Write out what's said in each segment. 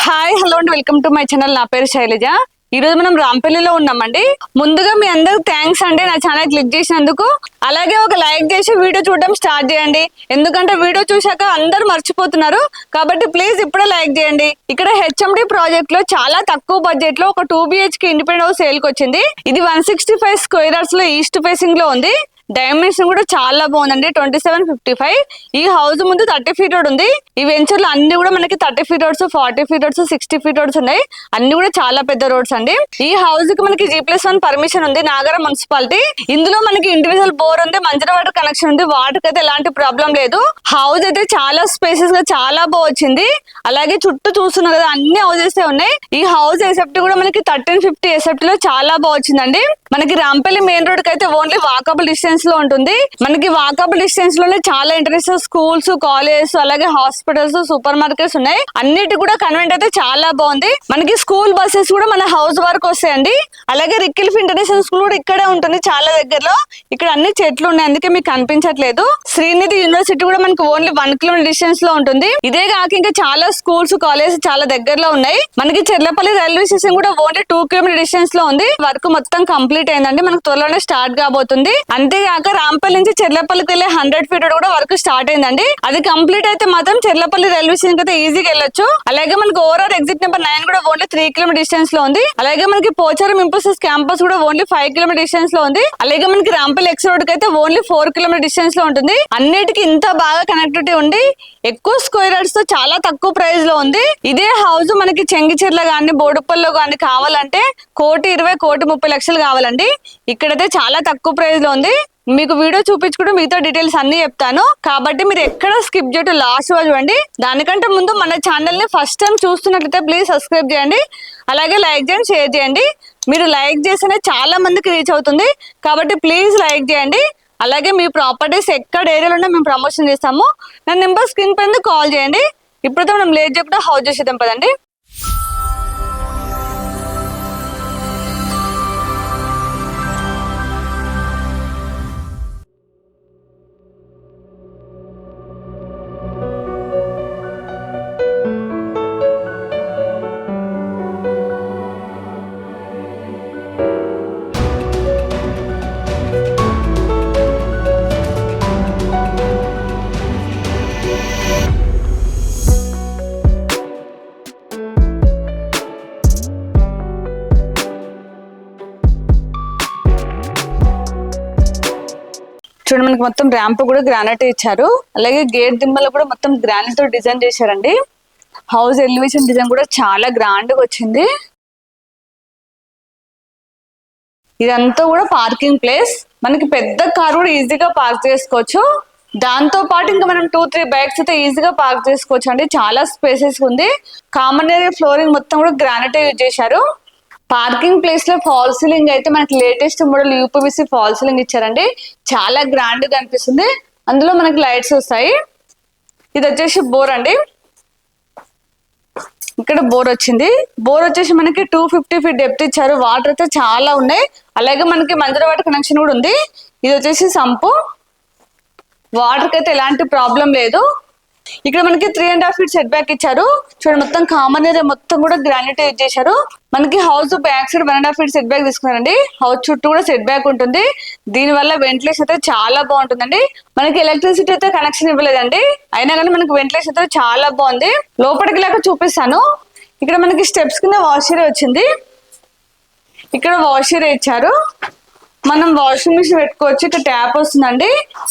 Hi hello అండి welcome to my channel నా పేరు శైలజ. ఈ రోజు మనం రాంపల్లిలో ఉన్నామండి. ముందుగా మీ అందరికి థ్యాంక్స్ అండి నా ఛానల్ క్లిక్ చేసినందుకు. అలాగే ఒక లైక్ చేసి వీడియో చూడడం స్టార్ట్ చేయండి. ఎందుకంటే వీడియో చూశాక అందరూ మర్చిపోతున్నారు. కాబట్టి ప్లీజ్ ఇప్పుడే లైక్ చేయండి. ఇక్కడ హెచ్ఎండి ప్రాజెక్ట్లో చాలా తక్కువ బడ్జెట్లో ఒక టూ బిహెచ్కే ఇండిపెండెంట్ హౌస్ సేల్కి వచ్చింది. ఇది వన్ సిక్స్టీ ఫైవ్ స్క్వేర్లో ఈస్ట్ ఫేసింగ్లో ఉంది. డైమెన్షన్ కూడా చాలా బాగుందండి. ట్వంటీ సెవెన్ ఫిఫ్టీ ఫైవ్ ఈ హౌస్ ముందు థర్టీ ఫీట్ రోడ్ ఉంది. ఈ వెంచర్లో అన్ని కూడా మనకి thirty feet roads forty feet roads sixty feet roads ఉన్నాయి. అన్ని కూడా చాలా పెద్ద రోడ్స్ అండి. ఈ హౌస్కి మనకి జీ ప్లస్ వన్ పర్మిషన్ ఉంది. నాగర మున్సిపాలిటీ. ఇందులో మనకి ఇండివిజువల్ బోర్ ఉంది మంచి వాటర్ కనెక్షన్ ఉంది. వాటర్ అయితే ఎలాంటి ప్రాబ్లం లేదు. హౌస్ అయితే చాలా స్పేసెస్గా చాలా బాగా వచ్చింది. అలాగే చుట్టూ చూస్తున్నారు కదా అన్ని హౌసెస్ ఉన్నాయి. ఈ హౌస్ ఎసెప్ట్ కూడా మనకి థర్టీన్ ఫిఫ్టీ ఎసెప్ట్లో చాలా బాగా వచ్చిందండి. మనకి రాంపల్లి మెయిన్ రోడ్కి అయితే ఓన్లీ వాకబుల్ డిస్టెన్స్లో ఉంటుంది. మనకి వాకబుల్ డిస్టెన్స్లోనే చాలా ఇంటర్నేషనల్ స్కూల్స్ కాలేజెస్ అలాగే హాస్పిటల్స్ సూపర్ మార్కెట్స్ ఉన్నాయి. అన్నిటి కూడా కన్వెంట్ అయితే చాలా బాగుంది. మనకి స్కూల్ బస్సెస్ కూడా మన హౌస్ వరకు వస్తాయండి. అలాగే రిక్కిల్ఫ్ ఇంటర్నేషనల్ స్కూల్ కూడా ఇక్కడే ఉంటుంది చాలా దగ్గరలో. ఇక్కడ అన్ని చెట్లు ఉన్నాయి అందుకే మీకు కనిపించట్లేదు. శ్రీనిధి యూనివర్సిటీ కూడా మనకి ఓన్లీ వన్ కిలోమీటర్ డిస్టెన్స్లో ఉంటుంది. ఇదే కాక ఇంకా చాలా స్కూల్స్ కాలేజ్ చాలా దగ్గరలో ఉన్నాయి. మనకి చెర్లపల్లి రైల్వే స్టేషన్ కూడా ఓన్లీ టూ కిలోమీటర్ డిస్టెన్స్లో ఉంది. వర్క్ మొత్తం కంప్లీట్ అయిందండి. మనకు త్వరలోనే స్టార్ట్ కాబోతుంది. అంతేగాక రాంపల్లి నుంచి చెర్లపల్లికి వెళ్ళే హండ్రెడ్ ఫీట్ కూడా వర్క్ స్టార్ట్ అయిందండి. అది కంప్లీట్ అయితే మాత్రం చెర్లపల్లి రైల్వే స్టేషన్ అయితే ఈజీగా వెళ్ళొచ్చు. అలాగే మనకి ఓవరాల్ ఎగ్జిట్ నెంబర్ నైన్ కూడా ఓన్లీ త్రీ కిలోమీటర్ డిస్టెన్స్లో ఉంది. అలాగే మనకి పోచారం ఇంపోసిస్ క్యాంపస్ కూడా ఓన్లీ ఫైవ్ కిలోమీటర్ డిస్టెన్స్లో ఉంది. అలాగే మనకి రాంపల్లి ఎక్స్ రోడ్కి అయితే ఓన్లీ ఫోర్ కిలోమీటర్ డిస్టెన్స్లో ఉంటుంది. అన్నిటికీ ఇంత బాగా కనెక్టివిటీ ఉండి ఎక్కువ స్క్వేర్ యార్డ్స్తో చాలా తక్కువ ప్రైస్లో ఉంది. ఇదే హౌస్ మనకి చెంగిచెర్ల గాని బోడుపల్లో గాని కావాలంటే కోటి ఇరవై కోటి ముప్పై లక్షలు కావాలండి. ఇక్కడైతే చాలా తక్కువ ప్రైస్లో ఉంది. మీకు వీడియో చూపించుకుంటూ మీతో డీటెయిల్స్ అన్ని చెప్తాను. కాబట్టి మీరు ఎక్కడ స్కిప్ చేయటం లాస్ట్ చూడండి. దానికంటే ముందు మన ఛానల్ని ఫస్ట్ టైం చూస్తున్నట్లయితే ప్లీజ్ సబ్స్క్రైబ్ చేయండి. అలాగే లైక్ చేయండి షేర్ చేయండి. మీరు లైక్ చేస్తేనే చాలా మందికి రీచ్ అవుతుంది. కాబట్టి ప్లీజ్ లైక్ చేయండి. అలాగే మీ ప్రాపర్టీస్ ఎక్కడ ఏరియాలో ఉన్నా మేము ప్రమోషన్ చేస్తాము. నా నెంబర్ స్క్రీన్ పైన కాల్ చేయండి. ఇప్పుడైతే మనం లేట్ చెప్పడం హౌస్ చేసేద్దాం పదండి. చూడండి మనకి మొత్తం ర్యాంప్ కూడా గ్రానైట్ ఇచ్చారు. అలాగే గేట్ దిమ్మలు కూడా మొత్తం గ్రానైట్తో డిజైన్ చేశారండి. హౌస్ ఎలివేషన్ డిజైన్ కూడా చాలా గ్రాండ్గా వచ్చింది. ఇదంతా కూడా పార్కింగ్ ప్లేస్ మనకి పెద్ద కార్ కూడా ఈజీగా పార్క్ చేసుకోవచ్చు. దాంతో పాటు ఇంకా మనం టూ త్రీ బైక్స్ అయితే ఈజీగా పార్క్ చేసుకోవచ్చు అండి. చాలా స్పేసెస్ ఉంది. కామన్ ఏరియా ఫ్లోరింగ్ మొత్తం కూడా గ్రానైట్ యూజ్ చేశారు. పార్కింగ్ ప్లేస్లో ఫాల్ సీలింగ్ అయితే మనకి latest model UPVC false ceiling ఇచ్చారండి. చాలా గ్రాండ్గా అనిపిస్తుంది. అందులో మనకి లైట్స్ వస్తాయి. ఇది వచ్చేసి బోర్ అండి. ఇక్కడ బోర్ వచ్చింది. బోర్ వచ్చేసి మనకి టూ ఫిఫ్టీ ఫీట్ డెప్త్ ఇచ్చారు. వాటర్ అయితే చాలా ఉన్నాయి. అలాగే మనకి మంజర వాటర్ కనెక్షన్ కూడా ఉంది. ఇది వచ్చేసి సంపు. వాటర్కి అయితే ఎలాంటి ప్రాబ్లం లేదు. ఇక్కడ మనకి three and half feet set back ఇచ్చారు. చూడండి మొత్తం కామన్ ఏరియా మొత్తం కూడా గ్రానైట్ యూజ్ చేశారు. మనకి house back side one and half feet set back తీసుకున్నారండి. హౌస్ చుట్టూ కూడా సెట్ బ్యాక్ ఉంటుంది. దీని వల్ల వెంటిలేషన్ అయితే చాలా బాగుంటుందండి. మనకి ఎలక్ట్రిసిటీ అయితే కనెక్షన్ ఇవ్వలేదండి. అయినా కానీ మనకి వెంటిలేషన్ అయితే చాలా బాగుంది. లోపలికి లాగా చూపిస్తాను. ఇక్కడ మనకి స్టెప్స్ కింద వాష్ ఏరియా వచ్చింది. ఇక్కడ వాష్ ఏరియా ఇచ్చారు. మనం వాషింగ్ మిషన్ పెట్టుకోవచ్చు. ఇక్కడ ట్యాప్ వస్తుందండి.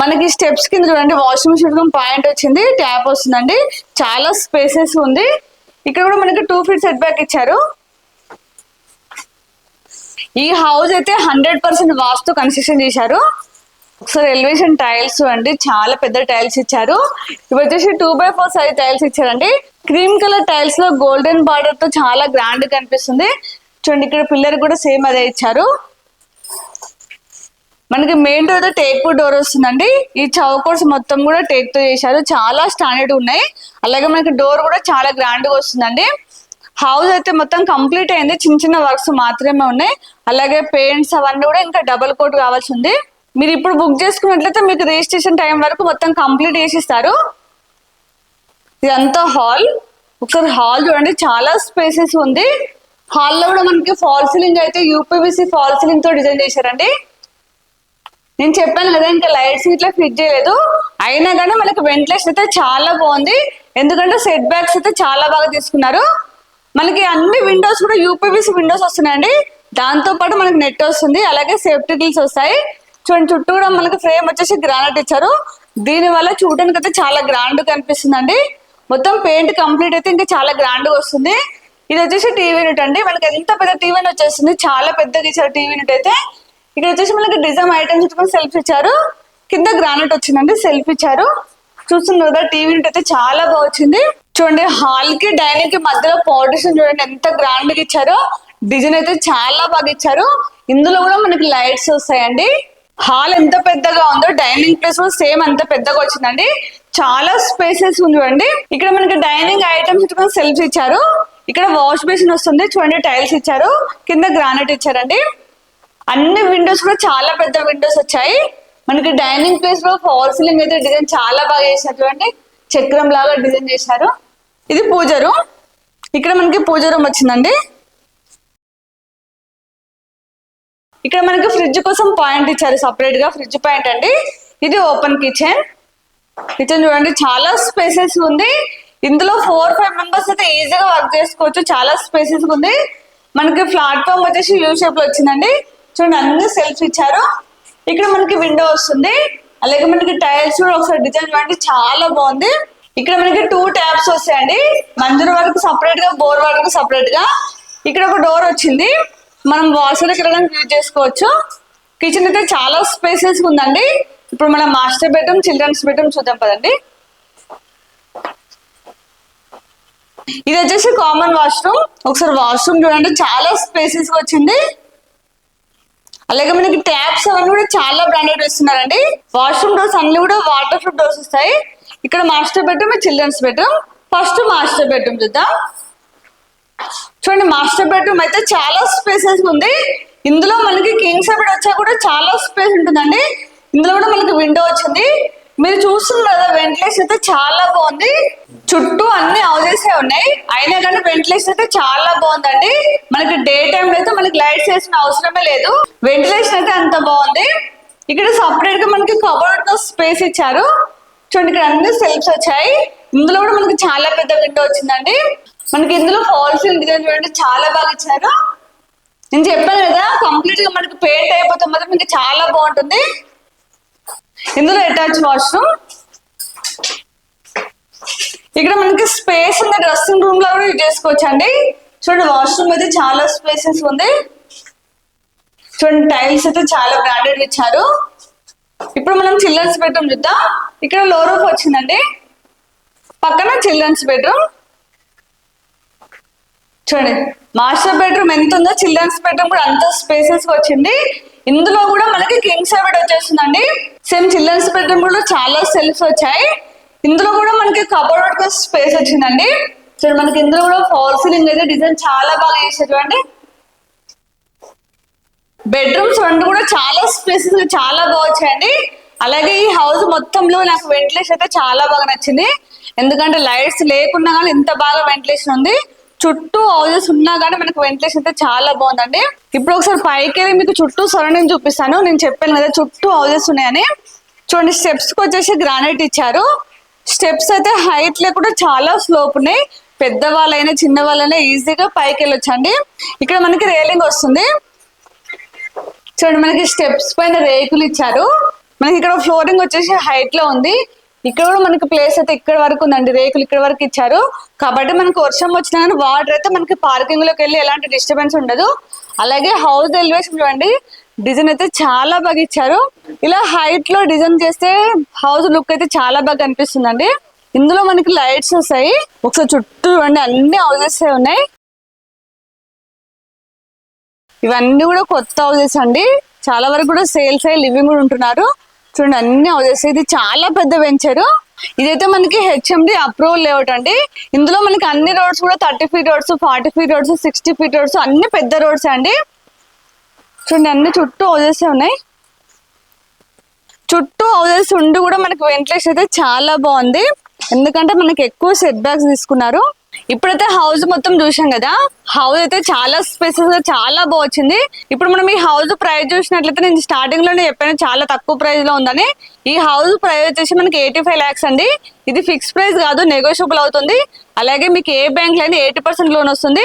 మనకి స్టెప్స్ కింద చూడండి వాషింగ్ మిషన్ పాయింట్ వచ్చింది ట్యాప్ వస్తుందండి. చాలా స్పేసెస్ ఉంది. ఇక్కడ కూడా మనకి టూ ఫీట్ సెట్ బ్యాక్ ఇచ్చారు. ఈ హౌస్ అయితే హండ్రెడ్ పర్సెంట్ వాస్తు కన్స్ట్రక్షన్ చేశారు. ఒకసారి ఎలివేషన్ టైల్స్ అండి చాలా పెద్ద టైల్స్ ఇచ్చారు. ఇవి వచ్చేసి two by four size tiles ఇచ్చారండి. క్రీమ్ కలర్ టైల్స్లో గోల్డెన్ బార్డర్తో చాలా గ్రాండ్ కనిపిస్తుంది. చూడండి ఇక్కడ పిల్లర్ కూడా సేమ్ అదే ఇచ్చారు. మనకి మెయిన్ డోర్ టేక్ డోర్ వస్తుందండి. ఈ చౌకోర్స్ మొత్తం కూడా టేక్తో చేశారు. చాలా స్టాండర్డ్ ఉన్నాయి. అలాగే మనకి డోర్ కూడా చాలా గ్రాండ్గా వస్తుందండి. హౌస్ అయితే మొత్తం కంప్లీట్ అయింది. చిన్న చిన్న వర్క్స్ మాత్రమే ఉన్నాయి. అలాగే పెయింట్స్ అవన్నీ కూడా ఇంకా డబుల్ కోట్ కావాల్సి ఉంది. మీరు ఇప్పుడు బుక్ చేసుకున్నట్లయితే మీకు రిజిస్ట్రేషన్ టైం వరకు మొత్తం కంప్లీట్ చేసి ఇస్తారు ఇదంతా హాల్ ఒకసారి హాల్ చూడండి. చాలా స్పేసెస్ ఉంది. హాల్లో కూడా మనకి ఫాల్ సీలింగ్ అయితే యూపీవీసీ ఫాల్ సీలింగ్తో డిజైన్ చేశారండి. నేను చెప్పాను కదా ఇంకా లైట్స్ ఇట్లా ఫిట్ చేయలేదు. అయినా కానీ మనకి వెంటిలేషన్ అయితే చాలా బాగుంది. ఎందుకంటే సెట్ బ్యాక్స్ అయితే చాలా బాగా తీసుకున్నారు. మనకి అన్ని విండోస్ కూడా యూపీవీసీ విండోస్ వస్తున్నాయండి. దాంతో పాటు మనకి నెట్ వస్తుంది. అలాగే సేఫ్టీ గిల్స్ వస్తాయి. చూడండి చుట్టూ కూడా మనకి ఫ్రేమ్ వచ్చేసి గ్రానైట్ ఇచ్చారు. దీని వల్ల చూడడానికి అయితే చాలా గ్రాండ్ కనిపిస్తుందండి. మొత్తం పెయింట్ కంప్లీట్ అయితే ఇంకా చాలా గ్రాండ్గా వస్తుంది. ఇది వచ్చేసి టీవీ యూనిట్ అండి. మనకి ఎంత పెద్ద టీవీ వచ్చేస్తుంది. చాలా పెద్దగా ఇచ్చారు టీవీ యూనిట్ అయితే. ఇక్కడ వచ్చేసి మనకి డిజైన్ ఐటమ్స్ పెట్టుకొని సెల్ఫ్ ఇచ్చారు. కింద గ్రానైట్ వచ్చిందండి సెల్ఫ్ ఇచ్చారు. చూస్తున్నారు కదా టీవీ అయితే చాలా బాగా వచ్చింది. చూడండి హాల్కి డైనింగ్కి మధ్యలో పార్టీషన్ చూడండి ఎంత గ్రాండ్గా ఇచ్చారో. డిజైన్ అయితే చాలా బాగా ఇచ్చారు. ఇందులో కూడా మనకి లైట్స్ వస్తాయండి. హాల్ ఎంత పెద్దగా ఉందో డైనింగ్ ప్లేస్ కూడా సేమ్ అంత పెద్దగా వచ్చిందండి. చాలా స్పేసెస్ ఉంది చూడండి. ఇక్కడ మనకి డైనింగ్ ఐటమ్స్ పెట్టుకొని సెల్ఫ్ ఇచ్చారు. ఇక్కడ వాష్ బేసిన్ వస్తుంది చూడండి టైల్స్ ఇచ్చారు. కింద గ్రానైట్ ఇచ్చారండి. అన్ని విండోస్ కూడా చాలా పెద్ద విండోస్ వచ్చాయి. మనకి డైనింగ్ ప్లేస్లో ఫాల్ సీలింగ్ అయితే డిజైన్ చాలా బాగా చేసినట్లు అంటే చక్రం లాగా డిజైన్ చేశారు. ఇది పూజ రూమ్ ఇక్కడ మనకి పూజ రూమ్ వచ్చిందండి. ఇక్కడ మనకి ఫ్రిడ్జ్ కోసం పాయింట్ ఇచ్చారు సపరేట్గా. ఫ్రిడ్జ్ పాయింట్ అండి. ఇది ఓపెన్ కిచెన్ కిచెన్ చూడండి చాలా స్పేసెస్ ఉంది. ఇందులో ఫోర్ ఫైవ్ మెంబర్స్ అయితే ఈజీగా వర్క్ చేసుకోవచ్చు. చాలా స్పేసెస్ ఉంది. మనకి ప్లాట్ఫామ్ వచ్చేసి యూ షేప్లో వచ్చిందండి. చూడండి అన్ని సెల్ఫ్ ఇచ్చారు. ఇక్కడ మనకి విండో వస్తుంది. అలాగే మనకి టైల్స్ కూడా ఒకసారి డిజైన్ చూడండి చాలా బాగుంది. ఇక్కడ మనకి టూ ట్యాబ్స్ వస్తాయండి. మంజూరు వరకు సపరేట్గా బోర్ వరకు సపరేట్గా. ఇక్కడ ఒక డోర్ వచ్చింది. మనం వాష్రూమ్కి వెళ్ళడానికి యూజ్ చేసుకోవచ్చు. కిచెన్ అయితే చాలా స్పేసెస్ ఉందండి. ఇప్పుడు మన మాస్టర్ బెడ్రూమ్ చిల్డ్రన్స్ బెడ్రూమ్ చూద్దాం పదండి. ఇది వచ్చేసి కామన్ వాష్రూమ్ ఒకసారి వాష్రూమ్ చూడండి చాలా స్పేసెస్ వచ్చింది. అలాగే మనకి ట్యాప్స్ అవన్నీ కూడా చాలా బ్రాండెడ్ వస్తున్నారండి. వాష్రూమ్ డోర్స్ అన్ని కూడా వాటర్ ప్రూఫ్ డోర్స్ వస్తాయి. ఇక్కడ master bedroom children's bedroom. First master bedroom చూద్దాం. చూడండి మాస్టర్ బెడ్రూమ్ అయితే చాలా స్పేసెస్ ఉంది. ఇందులో మనకి కింగ్ సైడ్ వచ్చా కూడా చాలా స్పేస్ ఉంటుందండి. ఇందులో కూడా మనకి విండో వచ్చింది. మీరు చూస్తున్నారు కదా వెంటిలేషన్ అయితే చాలా బాగుంది. చుట్టూ అన్ని హౌసెస్ ఉన్నాయి. అయినా కానీ వెంటిలేషన్ అయితే చాలా బాగుందండి. మనకి డే టైం అయితే మనకి లైట్స్ వేసిన అవసరమే లేదు. వెంటిలేషన్ అయితే అంత బాగుంది. ఇక్కడ సపరేట్గా మనకి కబోర్డ్తో స్పేస్ ఇచ్చారు. చూడండి ఇక్కడ అన్ని సెల్ఫ్స్ వచ్చాయి. ఇందులో కూడా మనకి చాలా పెద్ద విండో వచ్చిందండి. మనకి ఇందులో ఫాల్స్ డిజైన్ చూడండి చాలా బాగా ఇచ్చారు. నేను చెప్పాను కదా కంప్లీట్గా మనకి పెయింట్ అయిపోతే మాత్రం ఇంకా చాలా బాగుంటుంది. ఇందులో అటాచ్ వాష్రూమ్ ఇక్కడ మనకి స్పేస్ ఉంది డ్రెస్సింగ్ రూమ్లో కూడా యూజ్ చేసుకోవచ్చు అండి చూడండి వాష్రూమ్ అయితే చాలా స్పేసెస్ ఉంది. చూడండి టైల్స్ అయితే చాలా బ్రాండెడ్ ఇచ్చారు. ఇప్పుడు మనం చిల్డ్రన్స్ బెడ్రూమ్ చూద్దాం. ఇక్కడ లో రూఫ్ వచ్చిందండి. పక్కన చిల్డ్రన్స్ బెడ్రూమ్ చూడండి మాస్టర్ బెడ్రూమ్ ఎంత ఉందో చిల్డ్రన్స్ బెడ్రూమ్ కూడా అంత స్పేసెస్ వచ్చింది. ఇందులో కూడా మనకి కింగ్ సైడ్ వచ్చేసిందండి సేమ్ చిల్డ్రన్స్ బెడ్రూమ్ కూడా చాలా సెల్ఫ్ వచ్చాయి. ఇందులో కూడా మనకి కబోర్డ్ స్పేస్ వచ్చిందండి. చూడండి మనకి ఇందులో కూడా ఫాల్ సీలింగ్ అయితే డిజైన్ చాలా బాగా చేసారు చూడండి. బెడ్రూమ్స్ రెండు కూడా చాలా స్పేసెస్ చాలా బాగా వచ్చాయండి. అలాగే ఈ హౌస్ మొత్తంలో నాకు వెంటిలేషన్ అయితే చాలా బాగా నచ్చింది. ఎందుకంటే లైట్స్ లేకున్నా కానీ ఇంత బాగా వెంటిలేషన్ ఉంది. చుట్టూ హౌసెస్ ఉన్నా కానీ మనకు వెంటిలేషన్ అయితే చాలా బాగుందండి. ఇప్పుడు ఒకసారి పైకి వెళ్ళి మీకు చుట్టూ సరౌండింగ్ చూపిస్తాను. నేను చెప్పాను కదా చుట్టూ హౌసెస్ ఉన్నాయని. చూడండి స్టెప్స్కి వచ్చేసి గ్రానైట్ ఇచ్చారు. స్టెప్స్ అయితే హైట్ లేకుండా చాలా స్లోప్ ఉన్నాయి. పెద్ద వాళ్ళైనా చిన్న వాళ్ళైనా ఈజీగా పైకి వెళ్ళొచ్చండి. ఇక్కడ మనకి రేలింగ్ వస్తుంది. చూడండి మనకి స్టెప్స్ పైన రేకులు ఇచ్చారు. మనకి ఇక్కడ ఫ్లోరింగ్ వచ్చేసి హైట్లో ఉంది. ఇక్కడ కూడా మనకి ప్లేస్ అయితే ఇక్కడ వరకు ఉందండి. రేకులు ఇక్కడ వరకు ఇచ్చారు. కాబట్టి మనకు వర్షం వచ్చినా కానీ వాటర్ అయితే మనకి పార్కింగ్లోకి వెళ్ళి ఎలాంటి డిస్టర్బెన్స్ ఉండదు. అలాగే హౌస్ ఎలివేషన్ చూడండి. డిజైన్ అయితే చాలా బాగా ఇచ్చారు. ఇలా హైట్లో డిజైన్ చేస్తే హౌస్ లుక్ అయితే చాలా బాగా కనిపిస్తుందండి. ఇందులో మనకి లైట్స్ వస్తాయి. ఒకసారి చుట్టూ చూడండి. అన్ని హౌసెస్ ఉన్నాయి. ఇవన్నీ కూడా కొత్త హౌసెస్ అండి. చాలా వరకు కూడా సేల్స్ అయ్యి లివింగ్ కూడా ఉంటున్నారు. చూడండి అన్ని హౌసెస్ ఇది చాలా పెద్ద వెంచర్ ఇదైతే మనకి హెచ్ఎండి అప్రూవల్ లేఅవుట్ అండి. ఇందులో మనకి అన్ని రోడ్స్ కూడా thirty feet roads forty feet roads sixty feet roads అన్ని పెద్ద రోడ్స్ అండి. చూడండి అన్ని చుట్టూ హౌసెస్ ఉన్నాయి. చుట్టూ హౌసెస్ ఉండి కూడా మనకి వెంటిలేషన్ అయితే చాలా బాగుంది. ఎందుకంటే మనకి ఎక్కువ సెట్ బ్యాక్స్ తీసుకున్నారు. ఇప్పుడైతే హౌస్ మొత్తం చూసాం కదా. హౌస్ అయితే చాలా స్పేసెస్గా చాలా బాగా వచ్చింది. ఇప్పుడు మనం ఈ హౌస్ ప్రైస్ చూసినట్లయితే నేను స్టార్టింగ్లోనే చెప్పాను చాలా తక్కువ ప్రైస్లో ఉందని. ఈ హౌస్ ప్రైస్ వచ్చేసి మనకి ఎయిటీ ఫైవ్ ల్యాక్స్ అండి. ఇది ఫిక్స్ ప్రైస్ కాదు నెగోషియబుల్ అవుతుంది. అలాగే మీకు ఏ బ్యాంక్లో అయినా ఎయిటీ పర్సెంట్ లోన్ వస్తుంది.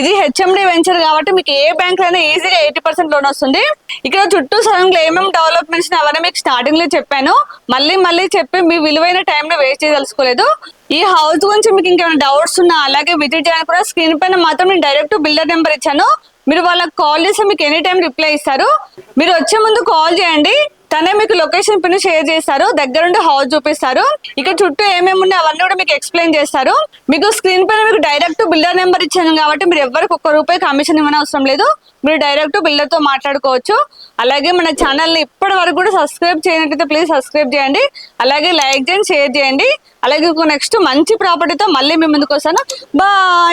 ఇది హెచ్ఎండి వెంచర్ కాబట్టి మీకు ఏ బ్యాంక్లో అయినా ఈజీగా ఎయిటీ పర్సెంట్ లోన్ వస్తుంది. ఇక్కడ చుట్టూ సరంలో ఏమేమి డెవలప్మెంట్స్ అవన్నీ మీకు స్టార్టింగ్లో చెప్పాను. మళ్ళీ మళ్ళీ చెప్పి మీ విలువైన టైం లో వేస్ట్ చేయదలుచుకోలేదు. ఈ హౌస్ గురించి మీకు ఇంకేమైనా డౌట్స్ ఉన్నా అలాగే విజిట్ చేయడానికి కూడా స్క్రీన్ పైన మాత్రం నేను డైరెక్ట్ బిల్డర్ నెంబర్ ఇచ్చాను. మీరు వాళ్ళకి కాల్ చేస్తే మీకు ఎనీ టైం రిప్లై ఇస్తారు. మీరు వచ్చే ముందు కాల్ చేయండి. తనే మీకు లొకేషన్ పిన్ షేర్ చేస్తారు. దగ్గరుండి హౌస్ చూపిస్తారు. ఇక్కడ చుట్టూ ఏమేమి ఉన్నాయి అవన్నీ కూడా మీకు ఎక్స్ప్లెయిన్ చేస్తారు. మీకు స్క్రీన్ పైన మీకు డైరెక్ట్ బిల్డర్ నెంబర్ ఇచ్చాను కాబట్టి మీరు ఎవరికి ఒక్క రూపాయి కమిషన్ ఇవ్వని అవసరం లేదు. మీరు డైరెక్ట్ బిల్డర్తో మాట్లాడుకోవచ్చు. అలాగే మన ఛానల్ని ఇప్పటి వరకు కూడా సబ్స్క్రైబ్ చేయనట్లయితే ప్లీజ్ సబ్స్క్రైబ్ చేయండి. అలాగే లైక్ చేయండి షేర్ చేయండి. అలాగే నెక్స్ట్ మంచి ప్రాపర్టీతో మళ్ళీ మీ ముందుకు వస్తాను. బాయ్